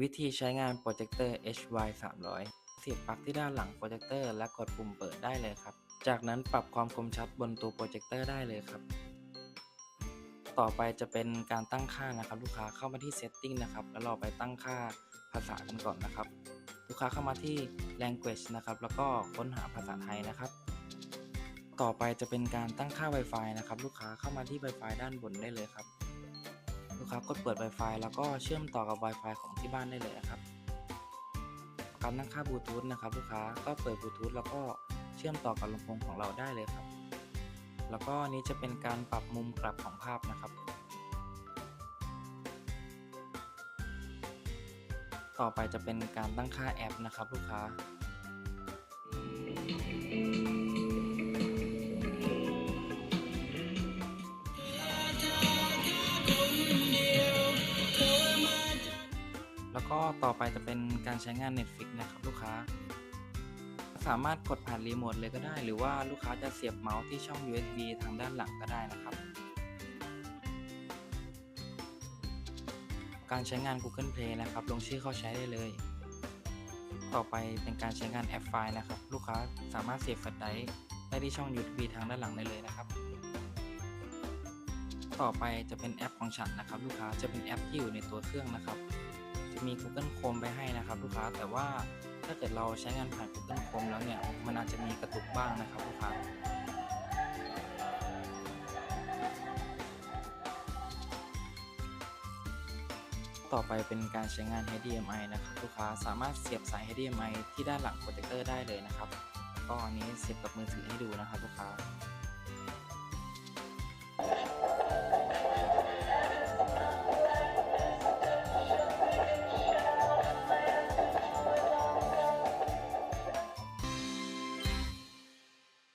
วิธีใช้งานโปรเจคเตอร์ HY 300เสียบปลั๊กที่ด้านหลังโปรเจคเตอร์และกดปุ่มเปิดได้เลยครับ จากนั้นปรับความคมชัดบนตัวโปรเจคเตอร์ได้เลยครับ ต่อไปจะเป็นการตั้งค่านะครับ ลูกค้าเข้ามาที่ Setting นะครับ แล้วเราไปตั้งค่าภาษากันก่อนนะครับ ลูกค้าเข้ามาที่ Language นะครับ แล้วก็ค้นหาภาษาไทยนะครับ ต่อไปจะเป็นการตั้งค่า Wi-Fi นะครับ ลูกค้าเข้ามาที่ Wi-Fi ด้านบนได้เลยครับ ลูกค้ากดเปิด Wi-Fi แล้วก็เชื่อมต่อกับ Wi-Fi ของที่บ้านได้เลยครับ การตั้งค่าบลูทูธนะครับ ลูกค้าก็เปิดบลูทูธแล้วก็เชื่อมต่อกับลำโพงของเราได้เลยครับ แล้วก็นี้จะเป็นการปรับมุมกลับของภาพนะครับ ต่อไปจะเป็นการตั้งค่าแอปนะครับ ลูกค้า แล้วก็ต่อไปจะเป็นการใช้งาน Netflix นะครับลูกค้า สามารถกดผ่านรีโมทเลยก็ได้ หรือว่าลูกค้าจะเสียบเมาส์ที่ช่อง USB ทางด้านหลังก็ได้นะครับ การใช้งาน Google Play นะครับ ลงชื่อเข้าใช้ได้เลย ต่อไปเป็นการใช้งานแอปไฟล์นะครับ ลูกค้าสามารถเสียบแฟลชไดรฟ์ได้ที่ช่อง USB ทางด้านหลังได้เลยนะครับต่อไปจะเป็นแอปของฉันนะครับ ลูกค้าจะเป็นแอปที่อยู่ในตัวเครื่องนะครับ มี Google Chrome ไปให้นะครับลูกค้า แต่ว่าถ้าเกิดเราใช้งานผ่าน Google Chrome แล้วเนี่ย มันอาจจะมีกระตุกบ้างนะครับลูกค้าต่อไปเป็นการใช้งาน HDMI นะครับลูกค้าสามารถเสียบสาย HDMI ที่ด้านหลังโปรเจคเตอร์ได้เลยนะครับ ก็อันนี้เสียบกับมือถือให้ดูนะครับลูกค้า